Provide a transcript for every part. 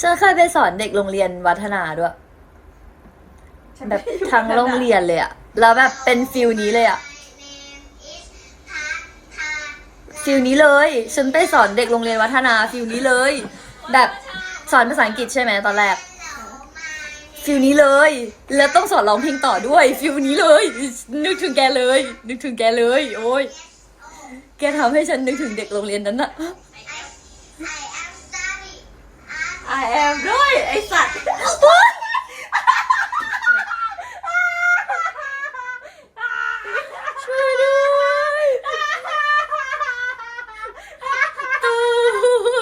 ฉันเคยไปสอนเด็กโรงเรียนวัฒนาด้วย ฉันแบบไม่ได้อยู่ทั้งโรงเรียนเลยอะแล้วแบบเป็นฟิลนี้เลยอะฟิลนี้เลย ฉันไปสอนเด็กโรงเรียนวัฒนาฟิลนี้เลย แบบสอนภาษาอังกฤษใช่ไหมตอนแรกฟิลนี้เลย แล้วต้องสอนร้องเพลงต่อด้วยฟิลนี้เลย นึกถึงแกเลย นึกถึงแกเลย โอ้ยแกทำให้ฉันนึกถึงเด็กโรงเรียนนั้นอะไอ แอมด้วย ไอสัตว์ช่วยด้วยตู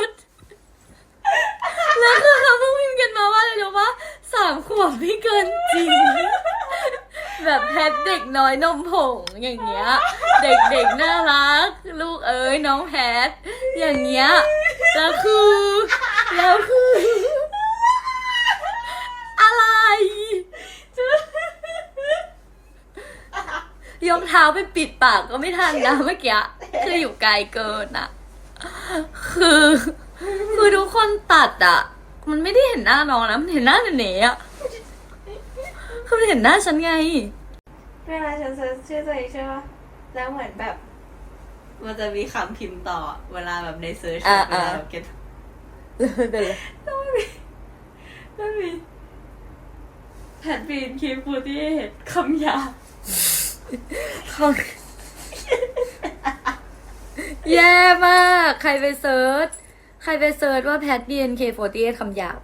ดแล้วคือเขาเพิ่งพิมพ์กันมาว่าอะไรรู้ปะสามขวบไม่เกินจริง แบบแพทเด็กน้อยนมผงอย่างเงี้ย เด็กๆน่ารัก ลูกเอ้ยน้องแพท อย่างเงี้ยแล้วคือ แล้วคือ อะไร ยกเท้าไปปิดปากก็ไม่ทันนะเมื่อกี้คืออยู่ไกลเกินอะคือ คือทุกคนตัดอะมันไม่ได้เห็นหน้าน้องนะมันเห็นหน้าเนๆอะคือมันเห็นหน้าฉันไงเวลาฉันเซิร์ชชื่อตัวเองใช่ปะแล้วเหมือนแบบ มันจะมีคำพิมพ์ต่อ เวลาแบบในเซิร์ชอ่าเวลาอ่าแบบเก็ตไม่เป็นไรไม่มีแผ่นปีนคีฟูที่เห็นคำหยา ของแย่มาก ใครไปเซิร์ช ใครไปเซิร์ชว่าแพท BNK48 คำหยาบ